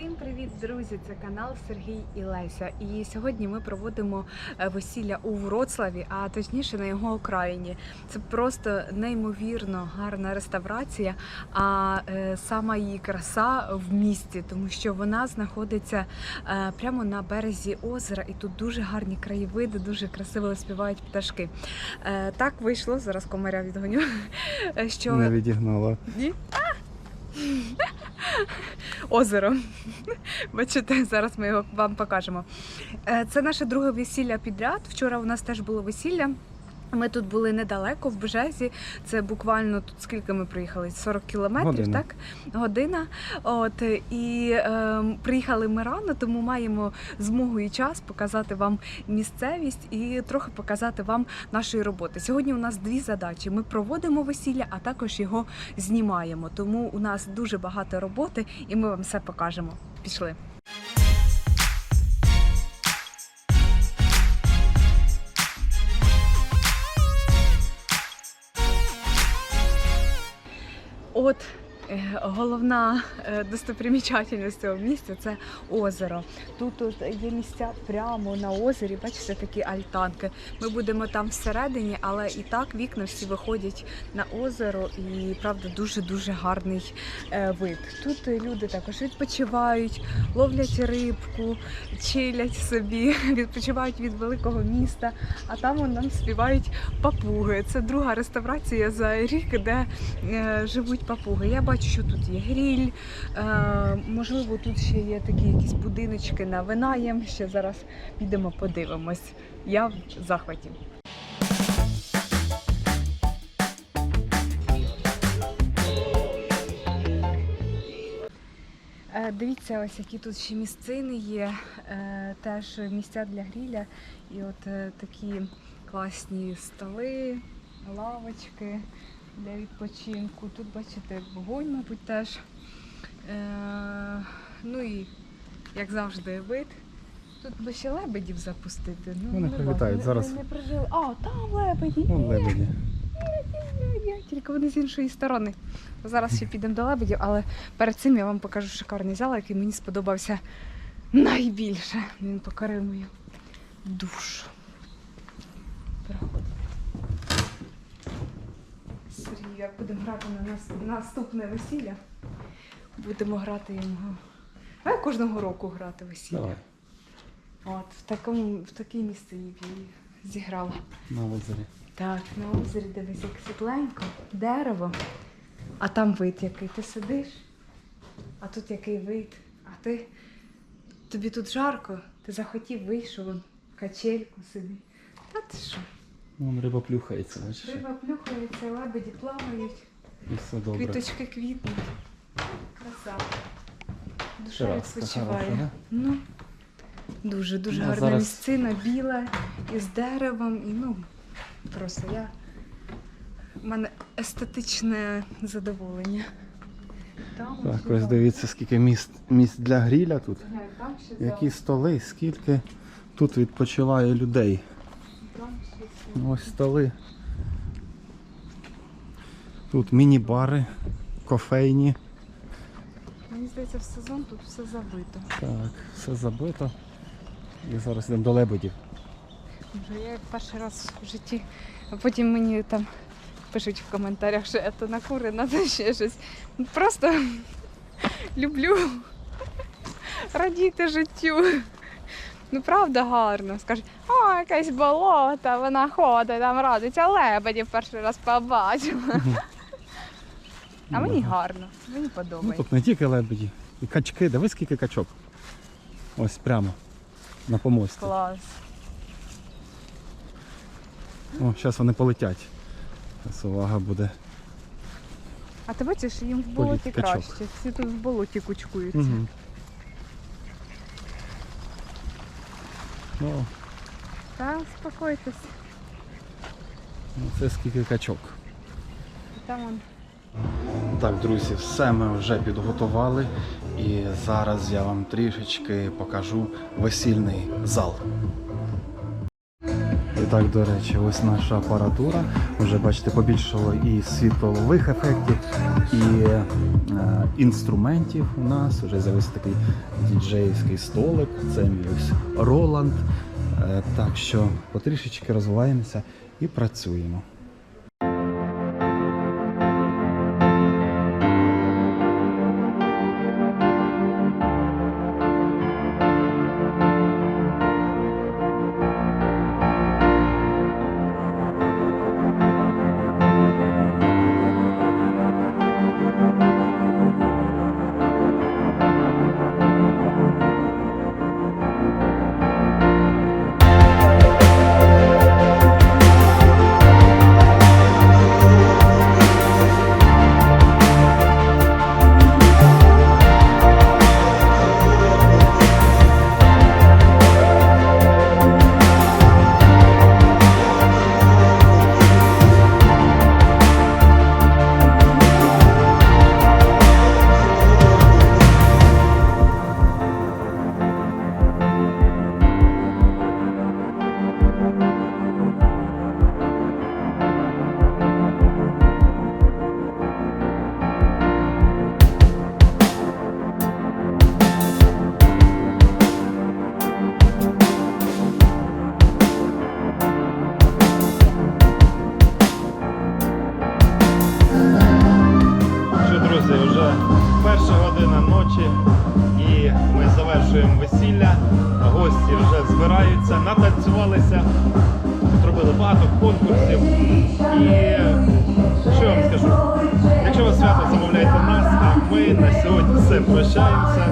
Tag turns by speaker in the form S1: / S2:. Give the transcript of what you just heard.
S1: Всім привіт, друзі! Це канал Сергій і Леся. І сьогодні ми проводимо е, весілля у Вроцлаві, а точніше на його окраїні. Це просто неймовірно гарна реставрація. А е, сама її краса в місті, тому що вона знаходиться е, прямо на березі озера, і тут дуже гарні краєвиди, дуже красиво співають пташки. Так вийшло зараз комаря відгоню. Що
S2: Не відігнала.
S1: ні? Озеро. Бачите, зараз ми його вам покажемо. Е, Це наше друге весілля підряд. Вчора у нас теж було весілля. Ми тут були недалеко в Бежезі. Це буквально тут скільки ми приїхали? 40 кілометрів,
S2: Година.
S1: так? Година. От і е, приїхали ми рано, тому маємо змогу і час показати вам місцевість і трохи показати вам нашої роботи. Сьогодні у нас дві задачі: ми проводимо весілля, а також його знімаємо. Тому у нас дуже багато роботи, і ми вам все покажемо. Пішли. От головна е, достопримічательність цього місця це озеро. Тут, є місця прямо на озері. Бачите, такі альтанки. Ми будемо там всередині, але і так вікна всі виходять на озеро, і правда дуже дуже гарний е, вид. Тут е, люди також відпочивають, ловлять рибку, чилять собі, відпочивають від великого міста. А там нам співають папуги. Це друга реставрація за рік, де е, живуть папуги. Я бачу, що тут є гріль, е, можливо, тут ще є такі якісь будиночки на винаєм. Ще зараз підемо подивимось. Я в захваті. Е, Дивіться, ось які тут ще місцини є, е, теж місця для гріля. І от е, такі класні столи, лавочки для відпочинку. Тут бачите вогонь, мабуть, теж. Е, Ну і як завжди, вид. Тут би ще лебедів запустити. Ну,
S2: Вони
S1: не
S2: прилітають
S1: бачу,
S2: зараз.
S1: Не. А, там лебеді.
S2: Вон лебеді.
S1: Тільки вони з іншої сторони. Зараз ще підемо до лебедів, але перед цим я вам покажу шикарний зал, який мені сподобався найбільше. Він покорив мою душу. Переходимо. Сергій, як будемо грати на нас наступне весілля. Будемо грати його. А кожного року грати весілля.
S2: Давай.
S1: От, в такому, в такій місці її зіграла.
S2: На озері.
S1: Так, на озері дивись, як світленько, дерево, а там вид який. Ти сидиш, а тут який вид. А ти тобі тут жарко, ти захотів, вийшов качельку собі. Та ти що?
S2: Вон риба плюхається, бачиш?
S1: Риба плюхається, лебеді плавають,
S2: І все добре.
S1: квіточки квітнуть. Краса. Душа
S2: Терраска
S1: відпочиває. Ну, дуже дуже
S2: Ну,
S1: гарна
S2: зараз-
S1: місцина, біла, із деревом. І ну, просто я. У мене естетичне задоволення. Там
S2: Так,
S1: ще
S2: ось
S1: там.
S2: дивіться, скільки місць, місць для гріля тут.
S1: Глянь, Там ще зал,
S2: Які столи, скільки тут відпочиває людей.
S1: Зал.
S2: Ось столи. Тут міні-бари, кофейні.
S1: Мені здається, в сезон тут все забито.
S2: Так, все забито. І зараз йдемо до лебедів.
S1: Вже я перший раз в житті, а потім мені там пишуть в коментарях, що це накурена, це ще щось. Ну, Просто люблю радіти життю. Ну, правда гарно. Скажуть, о, якесь болото, вона ходить, там радиться, лебедів перший раз побачила. А мені гарно, мені
S2: Ну
S1: подобається.
S2: тут не тільки лебеді, і качки, дивись скільки качок. Ось прямо на помості.
S1: Клас.
S2: О, зараз вони полетять. Зараз увага буде.
S1: А ти бачиш, їм в
S2: Політ
S1: болоті
S2: качок.
S1: краще. Всі тут в болоті кучкуються.
S2: Угу. Ну,
S1: Та успокойтесь.
S2: ну, це скільки качок.
S1: Там он
S2: Так, друзі, все ми вже підготували. І зараз я вам трішечки покажу весільний зал. І Так, до речі, ось наша апаратура. Вже бачите, побільшало і світлових ефектів, і е, інструментів у нас. Вже з'явився такий діджейський столик. Це мій ось Роланд. Е, так що потрішечки розвиваємося і працюємо.
S3: Перша година ночі і ми завершуємо весілля. Гості вже збираються, натанцювалися, зробили багато конкурсів. І що я вам скажу? Якщо ви свято замовляєте нас, а ми на сьогодні все прощаємося